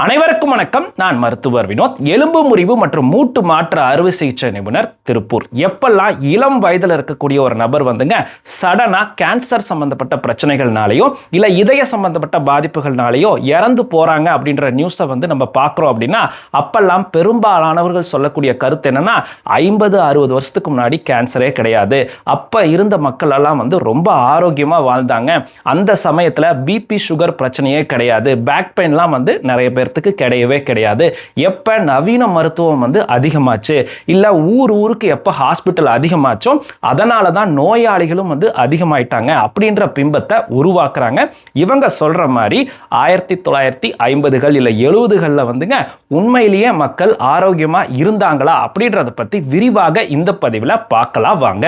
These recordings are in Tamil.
அனைவருக்கும் வணக்கம். நான் மருத்துவர் வினோத். எலும்பு முறிவு மற்றும் மூட்டு மாற்று அறுவை சிகிச்சை நிபுணர் திருப்பூர். எப்பெல்லாம் இளம் வயதில் இருக்கக்கூடிய ஒரு நபர் வந்துங்க சடனாக கேன்சர் சம்மந்தப்பட்ட பிரச்சனைகள்னாலேயோ இல்லை இதய சம்மந்தப்பட்ட பாதிப்புகள்னாலேயோ இறந்து போகிறாங்க அப்படின்ற நியூஸை வந்து நம்ம பார்க்குறோம் அப்படின்னா அப்பெல்லாம் பெரும்பாலானவர்கள் சொல்லக்கூடிய கருத்து என்னென்னா ஐம்பது அறுபது வருஷத்துக்கு முன்னாடி கேன்சரே கிடையாது. அப்போ இருந்த மக்கள் எல்லாம் வந்து ரொம்ப ஆரோக்கியமாக வாழ்ந்தாங்க. அந்த சமயத்தில் பிபி சுகர் பிரச்சனையே கிடையாது. பேக் பெயின்லாம் வந்து நிறைய பேர் பேர்த்துக்கு கிடையவே கிடையாது. எப்போ நவீன மருத்துவம் வந்து அதிகமாச்சு இல்லை ஊர் ஊருக்கு எப்போ ஹாஸ்பிட்டல் அதிகமாச்சோ அதனால தான் நோயாளிகளும் வந்து அதிகமாயிட்டாங்க அப்படின்ற பிம்பத்தை உருவாக்குறாங்க. இவங்க சொல்கிற மாதிரி ஆயிரத்தி தொள்ளாயிரத்தி ஐம்பதுகள் இல்லை எழுபதுகளில் வந்துங்க உண்மையிலேயே மக்கள் ஆரோக்கியமாக இருந்தாங்களா அப்படின்றத பற்றி விரிவாக இந்த பதிவில் பார்க்கலாம் வாங்க.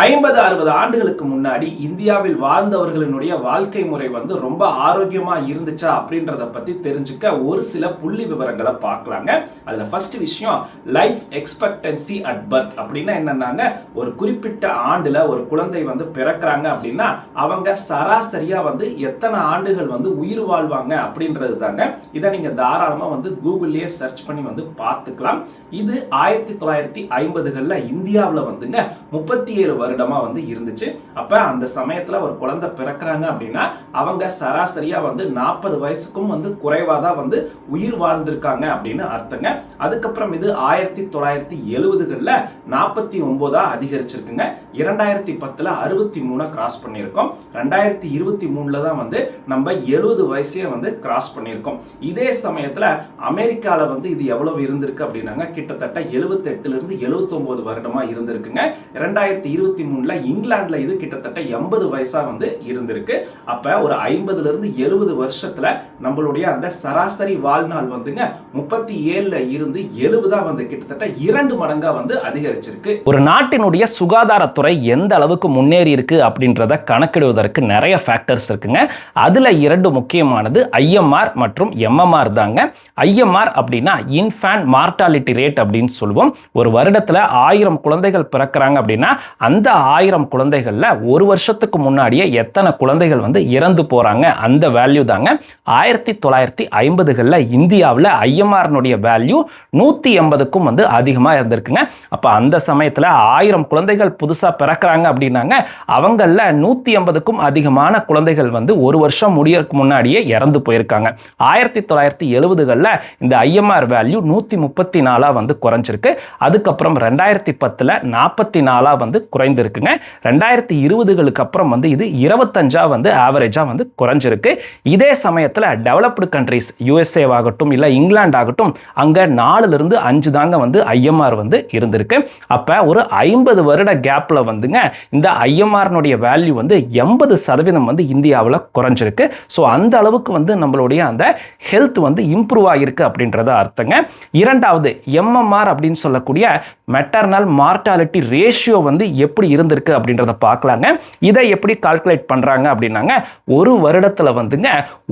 ஐம்பது அறுபது ஆண்டுகளுக்கு முன்னாடி இந்தியாவில் வாழ்ந்தவர்களினுடைய வாழ்க்கை முறை வந்து ரொம்ப ஆரோக்கியமா இருந்துச்சா அப்படின்றத பத்தி தெரிஞ்சுக்க ஒரு சில புள்ளி விவரங்களை பார்க்கலாங்க. அதுல ஃபர்ஸ்ட் விஷயம் லைஃப் எக்ஸ்பெக்டன்சி அட் பர்த் அப்படின்னா என்னன்னாங்க? ஒரு குறிப்பிட்ட ஆண்டுல ஒரு குழந்தை வந்து பிறக்கிறாங்க அப்படின்னா அவங்க சராசரியா வந்து எத்தனை ஆண்டுகள் வந்து உயிர் வாழ்வாங்க அப்படின்றது தாங்க. இதை நீங்க தாராளமா வந்து கூகுள்லயே சர்ச் பண்ணி வந்து பார்த்துக்கலாம். இது ஆயிரத்தி தொள்ளாயிரத்தி ஐம்பதுகளில் இந்தியாவில் வந்துங்க. முப்பத்தி ஏழு வருடமா வந்து இருந்துச்சு. அப்ப அந்த சமயத்துல ஒரு குழந்தை பிறக்கிறாங்க அப்படின்னா அவங்க சராசரியா வந்து நாற்பது வயசுக்கும் வந்து குறைவாக தான் வந்து உயிர் வாழ்ந்திருக்காங்க அப்படின்னு அர்த்தங்க. அதுக்கப்புறம் இது ஆயிரத்தி தொள்ளாயிரத்தி எழுபதுகளில் நாற்பத்தி ஒன்பதா அதிகரிச்சிருக்குங்க. இரண்டாயிரத்தி பத்தில் அறுபத்தி மூணு கிராஸ் பண்ணியிருக்கோம். ரெண்டாயிரத்தி இருபத்தி மூணுல தான் வந்து நம்ம எழுபது வயசையே வந்து கிராஸ் பண்ணியிருக்கோம். இதே சமயத்தில் அமெரிக்காவில் வந்து இது எவ்வளவு இருந்திருக்கு அப்படின்னாங்க? கிட்டத்தட்ட எழுபத்தெட்டுலேருந்து இருந்து வருடமாக இருந்திருக்குங்க. ரெண்டாயிரத்தி இருபத்தி மூணுல இங்கிலாந்துல இது கிட்டத்தட்ட எண்பது வயசா வந்து இருந்திருக்கு. அப்ப ஒரு ஐம்பதுல இருந்து எழுபது வருஷத்துல நம்மளுடைய அந்த சராசரி வாழ்நாள் வந்துங்க முப்பத்தி ஏழுல இருந்து எழுபதா வந்து கிட்டத்தட்ட இரண்டு மடங்கா வந்து அதிகரிச்சிருக்கு. ஒரு நாட்டினுடைய சுகாதாரத்துறை எந்த அளவுக்கு முன்னேறி இருக்கு அப்படின்றத கணக்கிடுவதற்கு நிறைய ஃபேக்டர்ஸ் இருக்குங்க. அதுல இரண்டு முக்கியமானது ஐஎம்ஆர் மற்றும் எம்எம்ஆர் தாங்க. ஐஎம்ஆர் அப்படின்னா இன்ஃபேன் மார்டாலிட்டி ரேட் அப்படின்னு சொல்லுவோம். ஒரு வருடத்துல ஆயிரம் குழந்தைகள் பிறக்கிறாங்க அப்படின்னா அந்த ஆயிரம் குழந்தைகள்ல ஒரு வருஷத்துக்கு முன்னாடியே எத்தனை குழந்தைகள் வந்து இறந்து போறாங்க? அந்த வேல்யூ தாங்க. ஆயிரத்தி தொள்ளாயிரத்தி ஐம்பதுகளில் இந்தியாவில் ஐஎம்ஆர்னுடைய வேல்யூ நூற்றி எண்பதுக்கும் வந்து அதிகமாக இருந்திருக்குங்க. அப்போ அந்த சமயத்தில் ஆயிரம் குழந்தைகள் புதுசாக பிறக்கிறாங்க அப்படின்னாங்க. அவங்களில் நூற்றி எண்பதுக்கும் அதிகமான குழந்தைகள் வந்து ஒரு வருஷம் முடியறதுக்கு முன்னாடியே இறந்து போயிருக்காங்க. ஆயிரத்தி தொள்ளாயிரத்தி எழுபதுகளில் இந்த ஐஎம்ஆர் வேல்யூ நூற்றி முப்பத்தி நாலாக வந்து குறைஞ்சிருக்கு. அதுக்கப்புறம் ரெண்டாயிரத்தி பத்தில் நாற்பத்தி நாலாக வந்து உயர்ந்திருக்குங்க ரெண்டாயிரத்தி இருபதுகளுக்கு அப்புறம் வந்து இது இருபத்தஞ்சா வந்து ஆவரேஜாக வந்து குறைஞ்சிருக்கு. இதே சமயத்தில் டெவலப்டு கண்ட்ரிஸ் யூஎஸ்ஏ ஆகட்டும் இல்லை இங்கிலாந்து ஆகட்டும் அங்கே நாலுலேருந்து அஞ்சு தாங்க வந்து ஐஎம்ஆர் வந்து இருந்திருக்கு. அப்போ ஒரு ஐம்பது வருட கேப்பில் வந்துங்க இந்த ஐஎம்ஆர்னுடைய வேல்யூ வந்து எண்பது சதவீதம் வந்து இந்தியாவில் குறைஞ்சிருக்கு. ஸோ அந்த அளவுக்கு வந்து நம்மளுடைய அந்த ஹெல்த் வந்து இம்ப்ரூவ் ஆகிருக்கு அப்படின்றத அர்த்தங்க. இரண்டாவது எம்எம்ஆர் அப்படின்னு சொல்லக்கூடிய மெட்டர்னல் மார்டாலிட்டி ரேஷியோ வந்து எப்படி இருந்திருக்கு அப்படின்றத பார்க்கலாங்க. இதை எப்படி கால்குலேட் பண்ணுறாங்க அப்படின்னாங்க. ஒரு வருடத்தில் வந்துங்க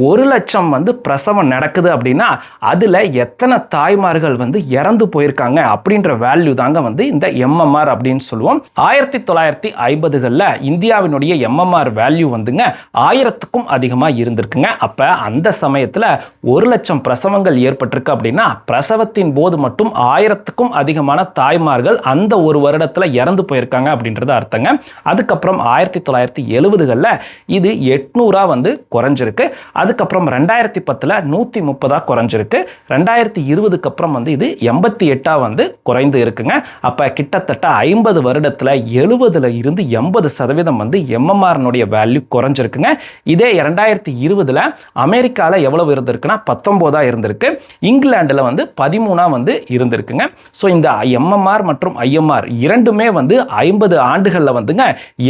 ஒரு லட்சம் வந்து பிரசவம் நடக்குது அப்படின்னா அதில் எத்தனை தாய்மார்கள் வந்து இறந்து போயிருக்காங்க அப்படின்ற வேல்யூ தாங்க வந்து இந்த எம்எம்ஆர் அப்படின்னு சொல்லுவோம். ஆயிரத்தி தொள்ளாயிரத்தி ஐம்பதுகளில் இந்தியாவினுடைய எம்எம்ஆர் வேல்யூ வந்துங்க ஆயிரத்துக்கும் அதிகமாக இருந்திருக்குங்க. அப்போ அந்த சமயத்தில் ஒரு லட்சம் பிரசவங்கள் ஏற்பட்டிருக்கு அப்படின்னா பிரசவத்தின் போது மட்டும் ஆயிரத்துக்கும் அதிகமான தாய்மார்கள் அந்த ஒரு வருடத்தில் இறந்து போயிருக்காங்க அப்படின்றது அர்த்தங்க. அதுக்கப்புறம் ஆயிரத்தி தொள்ளாயிரத்தி எழுபதுகளில் இது எட்நூறா வந்து குறைஞ்சிருக்கு. அதுக்கப்புறம் ரெண்டாயிரத்தி பத்தில் நூற்றி முப்பதாக குறைஞ்சிருக்கு. ரெண்டாயிரத்தி இருபதுக்கு அப்புறம் வந்து இது எண்பத்தி எட்டாக வந்து குறைந்து இருக்குங்க. அப்போ கிட்டத்தட்ட ஐம்பது வருடத்தில் எழுபதில் இருந்து எண்பது சதவீதம் வந்து எம்எம்ஆர்னுடைய வேல்யூ குறைஞ்சிருக்குங்க. இதே இரண்டாயிரத்தி இருபதில் அமெரிக்காவில் எவ்வளவு இருந்திருக்குன்னா பத்தொம்போதாக இருந்திருக்கு. இங்கிலாண்டில் வந்து பதிமூணாக வந்து இருந்திருக்குங்க. ஸோ இந்த எம்எம்ஆர் மற்றும் ஐஎம்ஆர் இரண்டுமே வந்து ஐம்பது ஆண்டுகளில் வந்துங்க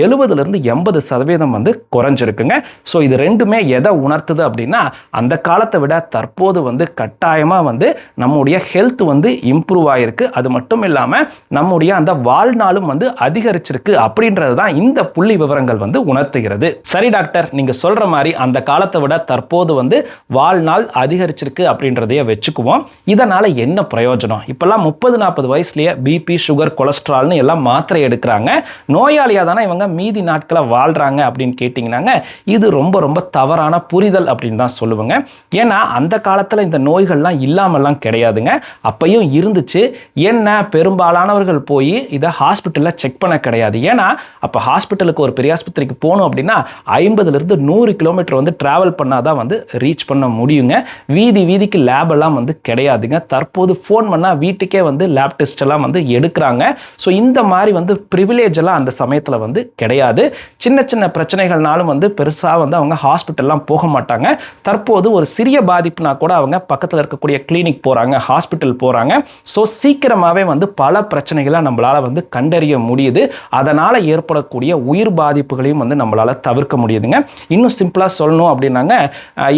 எழுபதுலேருந்து எண்பது சதவீதம் வந்து குறைஞ்சிருக்குங்க. ஸோ இது ரெண்டுமே எதை உணர்த்துது அப்படின்னா அந்த காலத்தை விட தற்போது வந்து கட்டாயமாக வந்து நம்முடைய ஹெல்த் வந்து இம்ப்ரூவ் ஆகிருக்கு அது மட்டும் இல்லாமல் நம்முடைய அந்த வாழ்நாளும் வந்து அதிகரிச்சிருக்கு அப்படின்றது தான் இந்த புள்ளி விவரங்கள் வந்து உணர்த்துகிறது. சரி டாக்டர் நீங்கள் சொல்கிற மாதிரி அந்த காலத்தை விட தற்போது வந்து வாழ்நாள் அதிகரிச்சிருக்கு அப்படின்றதையே வச்சுக்குவோம். இதனால் என்ன பிரயோஜனம்? இப்போல்லாம் முப்பது நாற்பது வயசுலேயே பிபி சுகர் கொலஸ்ட்ரால்னு எல்லாம் மாத்திரை எடுக்கிறாங்க. நோயாளியாக தானே இவங்க மீதி நாட்களை வாழ்கிறாங்க அப்படின்னு கேட்டிங்கன்னாங்க. இது ரொம்ப ரொம்ப தவறான புரிதல் அப்படின்னு தான் சொல்லுவேங்க. ஏன்னா அந்த காலத்தில் இந்த நோய்கள்லாம் இல்லாமல்லாம் கிடையாதுங்க. அப்பையும் இருந்துச்சு. என்ன பெரும்பாலானவர்கள் போய் இதை ஹாஸ்பிட்டலில் செக் பண்ண கிடையாது. ஏன்னா அப்போ ஹாஸ்பிட்டலுக்கு ஒரு பெரிய ஆஸ்பத்திரிக்கு போகணும் அப்படின்னா ஐம்பதுலேருந்து நூறு கிலோமீட்டர் வந்து ட்ராவல் பண்ணால் தான் வந்து ரீச் பண்ண முடியுங்க. வீதி வீதிக்கு லேப் எல்லாம் வந்து கிடையாதுங்க. தற்போது ஃபோன் பண்ணால் வீட்டுக்கே வந்து லேப் டெஸ்ட் எல்லாம் வந்து வந்து எடுக்கிறாங்க. ஸோ இந்த மாதிரி வந்து ப்ரிவிலேஜ் எல்லாம் அந்த சமயத்தில் வந்து கிடையாது. சின்ன சின்ன பிரச்சனைகள்னாலும் வந்து பெருசாக வந்து அவங்க ஹாஸ்பிட்டல்லாம் போக மாட்டாங்க. தற்போது ஒரு சிறிய பாதிப்புனா கூட அவங்க பக்கத்தில் இருக்கக்கூடிய கிளினிக் போகிறாங்க ஹாஸ்பிட்டல் போகிறாங்க ஸோ சீக்கிரமாகவே வந்து பல பிரச்சனைகளை நம்மளால் வந்து கண்டறிய முடியுது. அதனால் ஏற்படக்கூடிய உயிர் பாதிப்புகளையும் வந்து நம்மளால் தவிர்க்க முடியுதுங்க. இன்னும் சிம்பிளாக சொல்லணும் அப்படின்னாங்க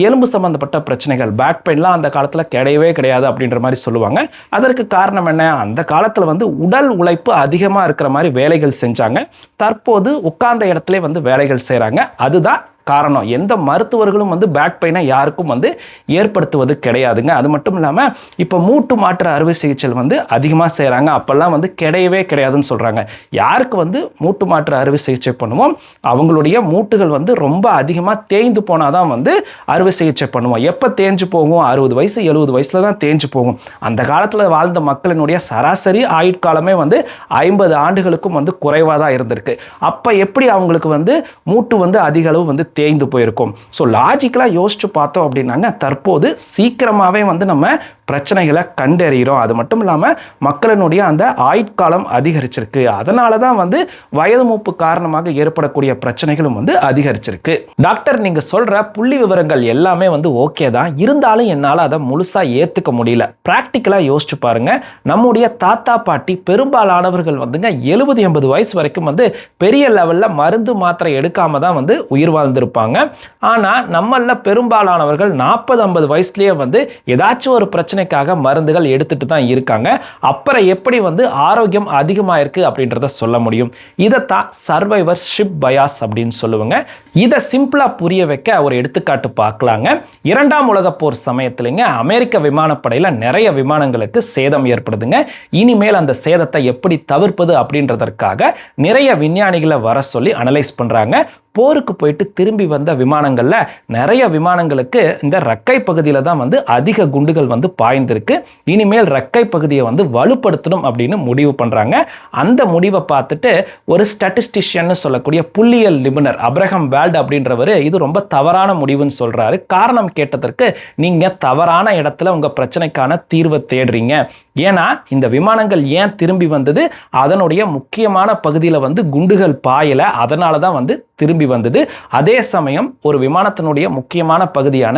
எலும்பு சம்மந்தப்பட்ட பிரச்சனைகள் பேக் பெயின்லாம் அந்த காலத்தில் கிடையவே கிடையாது அப்படின்ற மாதிரி சொல்லுவாங்க. அதற்கு காரணம் என்ன? அந்த காலத்தில் வந்து உடல் உழைப்பு அதிகமாக இருக்கிற மாதிரி வேலைகள் செஞ்சாங்க. தற்போது உட்கார்ந்த இடத்துல வந்து வேலைகள் செய்கிறாங்க அதுதான் காரணம். எந்த மருத்துவர்களும் வந்து பேக் பெயினை யாருக்கும் வந்து ஏற்படுத்துவது கிடையாதுங்க. அது மட்டும் இல்லாமல் இப்போ மூட்டு மாற்று அறுவை சிகிச்சை வந்து அதிகமாக செய்கிறாங்க அப்போல்லாம் வந்து கிடையவே கிடையாதுன்னு சொல்கிறாங்க யாருக்கு வந்து மூட்டு மாற்று அறுவை சிகிச்சை பண்ணுவோம்? அவங்களுடைய மூட்டுகள் வந்து ரொம்ப அதிகமாக தேய்ந்து போனால் தான் வந்து அறுவை சிகிச்சை பண்ணுவோம். எப்போ தேஞ்சு போகும்? அறுபது வயசு எழுபது வயசில் தான் தேஞ்சு போகும். அந்த காலத்தில் வாழ்ந்த மக்களினுடைய சராசரி ஆயுட்காலமே வந்து ஐம்பது ஆண்டுகளுக்கும் வந்து குறைவாக தான் இருந்திருக்கு. அப்போ எப்படி அவங்களுக்கு வந்து மூட்டு வந்து அதிக அளவு வந்து தேய்ந்து போயிருக்கும். ஸோ லாஜிக்கலாக யோசிச்சு பார்த்தோம் அப்படின்னாங்க தற்போது சீக்கிரமாகவே வந்து நம்ம பிரச்சனைகளை கண்டறிகிறோம். அது மட்டும் இல்லாமல் மக்களினுடைய அந்த ஆயுட்காலம் அதிகரிச்சிருக்கு. அதனால தான் வந்து வயது மூப்பு காரணமாக ஏற்படக்கூடிய பிரச்சனைகளும் வந்து அதிகரிச்சிருக்கு. டாக்டர் நீங்கள் சொல்கிற புள்ளி விவரங்கள் எல்லாமே வந்து ஓகே தான். இருந்தாலும் என்னால் அதை முழுசாக ஏற்றுக்க முடியல. ப்ராக்டிக்கலாக யோசிச்சு பாருங்கள் நம்முடைய தாத்தா பாட்டி பெரும்பாலானவர்கள் வந்துங்க எழுபது எண்பது வயசு வரைக்கும் வந்து பெரிய லெவலில் மருந்து மாத்திரை எடுக்காம தான் வந்து உயிர் வாழ்ந்திருப்பாங்க. ஆனால் நம்மளில் பெரும்பாலானவர்கள் நாற்பது ஐம்பது வயசுலேயே வந்து ஏதாச்சும் ஒரு பிரச்சனை பிரச்சனைக்காக மருந்துகள் எடுத்துட்டு தான் இருக்காங்க. அப்புறம் எப்படி வந்து ஆரோக்கியம் அதிகமாயிருக்கு அப்படின்றத சொல்ல முடியும். இதைத்தான் சர்வைவர்ஷிப் பயாஸ் அப்படின்னு சொல்லுவாங்க. இதை சிம்பிளாக புரிய வைக்க ஒரு எடுத்துக்காட்டு பார்க்கலாங்க. இரண்டாம் உலக போர் சமயத்துலங்க அமெரிக்க விமானப்படையில் நிறைய விமானங்களுக்கு சேதம் ஏற்படுதுங்க. இனிமேல் அந்த சேதத்தை எப்படி தவிர்ப்பது அப்படின்றதற்காக நிறைய விஞ்ஞானிகளை வர சொல்லி அனலைஸ் பண்ணுறாங்க போருக்கு போயிட்டு திரும்பி வந்த விமானங்களில் நிறைய விமானங்களுக்கு இந்த ரக்கை பகுதியில் தான் வந்து அதிக குண்டுகள் வந்து பாய்ந்திருக்கு. இனிமேல் ரக்கை பகுதியை வந்து வலுப்படுத்தணும் அப்படின்னு முடிவு பண்ணுறாங்க அந்த முடிவை பார்த்துட்டு ஒரு ஸ்டாட்டிஸ்டிஷியன்னு சொல்லக்கூடிய புள்ளியியல் நிபுணர் அப்ரஹம் வேல்ட் அப்படின்றவர் இது ரொம்ப தவறான முடிவுன்னு சொல்கிறாரு காரணம் கேட்டதற்கு நீங்கள் தவறான இடத்துல உங்கள் பிரச்சனைக்கான தீர்வை தேடுறீங்க. ஏன்னா இந்த விமானங்கள் ஏன் திரும்பி வந்தது? அதனுடைய முக்கியமான பகுதியில் வந்து குண்டுகள் பாயலை. அதனால தான் வந்து திரும்பி வந்தது. அதே சமயம் ஒரு விமானத்தினுடைய முக்கியமான பகுதியான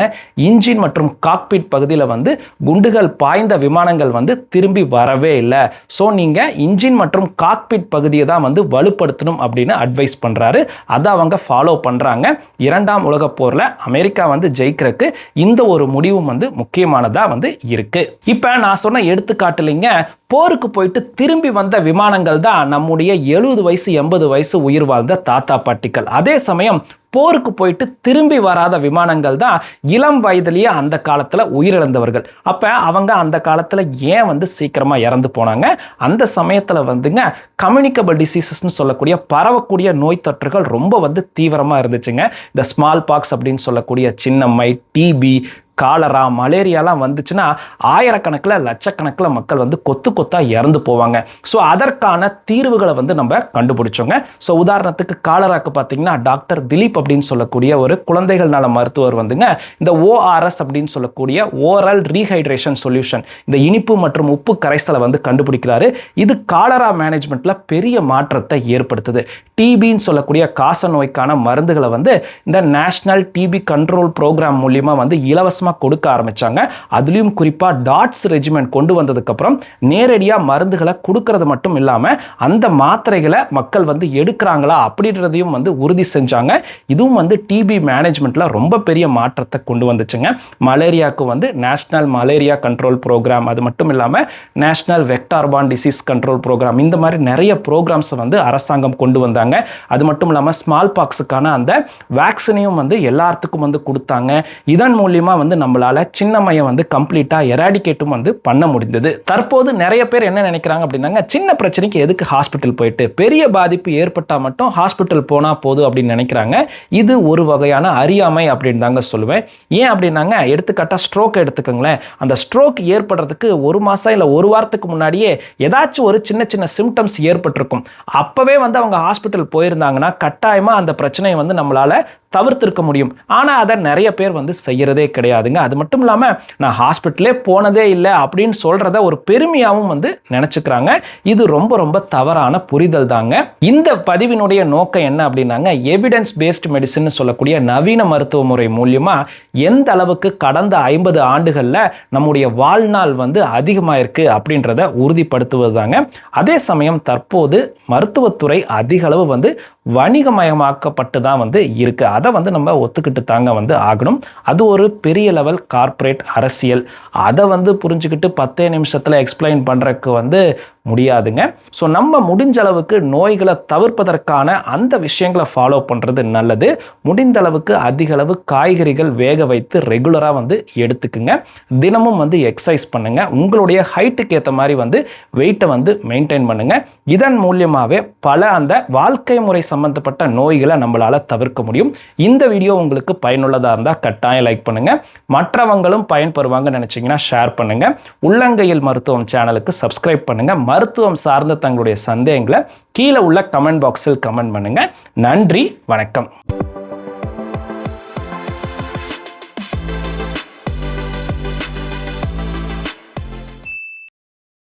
இன்ஜின் மற்றும் காக்பிட் பகுதியில் வந்து குண்டுகள் பாய்ந்த விமானங்கள் வந்து திரும்பி வரவே இல்லை. ஸோ நீங்கள் இன்ஜின் மற்றும் காக்பிட் பகுதியை தான் வந்து வலுப்படுத்தணும் அப்படின்னு அட்வைஸ் பண்ணுறாரு அதை அவங்க ஃபாலோ பண்ணுறாங்க இரண்டாம் உலகப் போரில் அமெரிக்கா வந்து ஜெயிக்கிறதுக்கு இந்த ஒரு முடிவும் வந்து முக்கியமானதாக வந்து இருக்குது இப்போ நான் சொன்ன எடுத்துக்காட்டுலிங்க போருக்கு போயிட்டு திரும்பி வந்த விமானங்கள் தான் நம்முடைய எழுபது வயசு எண்பது வயசு உயிர் வாழ்ந்த தாத்தா பாட்டிகள். அதே சமயம் போருக்கு போயிட்டு திரும்பி வராத விமானங்கள் தான் இளம் வயதிலேயே அந்த காலத்தில் உயிரிழந்தவர்கள். அப்போ அவங்க அந்த காலத்தில் ஏன் வந்து சீக்கிரமாக இறந்து போனாங்க? அந்த சமயத்தில் வந்துங்க கம்யூனிகபிள் டிசீசஸ்னு சொல்லக்கூடிய பரவக்கூடிய நோய் தொற்றுகள் ரொம்ப வந்து தீவிரமாக இருந்துச்சுங்க. இந்த ஸ்மால் பாக்ஸ் அப்படின்னு சொல்லக்கூடிய சின்னம்மை டிபி காலரா மலேரியாலாம் வந்துச்சுன்னா ஆயிரக்கணக்கில் லட்சக்கணக்கில் மக்கள் வந்து கொத்து கொத்தாக இறந்து போவாங்க. ஸோ அதற்கான தீர்வுகளை வந்து நம்ம கண்டுபிடிச்சோங்க. ஸோ உதாரணத்துக்கு காலராக்கு பார்த்தீங்கன்னா டாக்டர் திலீப் அப்படின்னு சொல்லக்கூடிய ஒரு குழந்தைகள் நல மருத்துவர் வந்துங்க இந்த ஓஆர்எஸ் அப்படின்னு சொல்லக்கூடிய ஓரல் ரீஹைட்ரேஷன் சொல்யூஷன் இந்த இனிப்பு மற்றும் உப்பு கரைசலை வந்து கண்டுபிடிக்கிறாரு. இது காலரா மேனேஜ்மெண்ட்டில் பெரிய மாற்றத்தை ஏற்படுத்துது. டிபின்னு சொல்லக்கூடிய காச நோய்க்கான மருந்துகளை வந்து இந்த நேஷனல் டிபி கண்ட்ரோல் ப்ரோக்ராம் மூலியமாக வந்து இலவசமாக கொடுக்க ஆரம்பிச்சாங்க. அதுலேயும் குறிப்பாக டாட்ஸ் ரெஜிமெண்ட் கொண்டு வந்ததுக்கப்புறம் நேரடியாக மருந்துகளை கொடுக்கறது மட்டும் இல்லாமல் அந்த மாத்திரைகளை மக்கள் வந்து எடுக்கிறாங்களா அப்படின்றதையும் வந்து உறுதி செஞ்சாங்க. இதுவும் வந்து டிபி மேனேஜ்மெண்ட்டில் ரொம்ப பெரிய மாற்றத்தை கொண்டு வந்துச்சுங்க. மலேரியாவுக்கு வந்து நேஷனல் மலேரியா கண்ட்ரோல் ப்ரோக்ராம் அது மட்டும் இல்லாமல் national vectorborne disease control program இந்த மாதிரி நிறைய ப்ரோக்ராம்ஸை வந்து அரசாங்கம் கொண்டு வந்தாங்க. அது மட்டும் இல்லாமல் ஸ்மால் பாக்ஸுக்கான அந்த வேக்சினையும் வந்து எல்லாத்துக்கும் வந்து கொடுத்தாங்க. இதன் மூலியமாக வந்து வந்து நம்மளால சின்னம்மையை வந்து கம்ப்ளீட்டாக எராடிகேட்டும் வந்து பண்ண முடிந்தது. தற்போது நிறைய பேர் என்ன நினைக்கிறாங்க அப்படின்னாங்க சின்ன பிரச்சனைக்கு எதுக்கு ஹாஸ்பிட்டல் போயிட்டு? பெரிய பாதிப்பு ஏற்பட்டால் மட்டும் ஹாஸ்பிட்டல் போனால் போதும் அப்படின்னு நினைக்கிறாங்க. இது ஒரு வகையான அறியாமை அப்படின்னு தாங்க சொல்லுவேன். ஏன் அப்படின்னாங்க எடுத்துக்காட்டாக ஸ்ட்ரோக் எடுத்துக்கோங்களேன். அந்த ஸ்ட்ரோக் ஏற்படுறதுக்கு ஒரு மாதம் இல்லை ஒரு வாரத்துக்கு முன்னாடியே ஏதாச்சும் ஒரு சின்ன சின்ன சிம்டம்ஸ் ஏற்பட்டிருக்கும். அப்போவே வந்து அவங்க ஹாஸ்பிட்டல் போயிருந்தாங்கன்னா கட்டாயமாக அந்த பிரச்சனையை வந்து நம்மளால் தவிர்த்திருக்க முடியும். ஆனால் அதை நிறைய பேர் வந்து செய்யறதே கிடையாதுங்க அது மட்டும் இல்லாமல் நான் ஹாஸ்பிட்டலே போனதே இல்லை அப்படின்னு சொல்கிறத ஒரு பெருமையாகவும் வந்து நினச்சிக்கிறாங்க. இது ரொம்ப ரொம்ப தவறான புரிதல் தாங்க. இந்த பதிவினுடைய நோக்கம் என்ன அப்படின்னாங்க எவிடன்ஸ் பேஸ்ட் மெடிசன் சொல்லக்கூடிய நவீன மருத்துவ முறை மூலியமாக எந்த அளவுக்கு கடந்த ஐம்பது ஆண்டுகளில் நம்முடைய வாழ்நாள் வந்து அதிகமாக இருக்குது அப்படின்றத உறுதிப்படுத்துவது தாங்க அதே சமயம் தற்போது மருத்துவத்துறை அதிக அளவு வந்து வணிகமயமாக்கப்பட்டு தான் வந்து இருக்குது அதை வந்து நம்ம ஒத்துக்கிட்டு தாங்க வந்து ஆகணும். அது ஒரு பெரிய லெவல் கார்ப்பரேட் அரசியல். அதை வந்து புரிஞ்சுக்கிட்டு பத்தே நிமிஷத்தில் எக்ஸ்பிளைன் பண்ணுறதுக்கு வந்து முடியாதுங்க. ஸோ நம்ம முடிஞ்ச அளவுக்கு நோய்களை தவிர்ப்பதற்கான அந்த விஷயங்களை ஃபாலோ பண்ணுறது நல்லது. முடிந்த அளவுக்கு அதிக அளவு காய்கறிகள் வேக வைத்து ரெகுலராக வந்து எடுத்துக்குங்க. தினமும் வந்து எக்ஸசைஸ் பண்ணுங்க. உங்களுடைய ஹைட்டுக்கு ஏற்ற மாதிரி வந்து வெயிட்டை வந்து மெயின்டைன் பண்ணுங்க. இதன் மூலியமாகவே பல அந்த வாழ்க்கை முறை சம்பந்தப்பட்ட நோய்களை நம்மளால் தவிர்க்க முடியும். இந்த வீடியோ உங்களுக்கு பயனுள்ளதாக இருந்தால் கட்டாயம் லைக் பண்ணுங்க. மற்றவங்களும் பயன்பெறுவாங்கன்னு நினச்சிங்கன்னா ஷேர் பண்ணுங்க. உள்ளங்கையில் மருத்துவம் சேனலுக்கு சப்ஸ்கிரைப் பண்ணுங்க. மருத்துவம் சார்ந்த தங்களுடைய சந்தேகங்களை கீழே உள்ள கமெண்ட் பாக்ஸில் கமெண்ட் பண்ணுங்க. நன்றி வணக்கம்.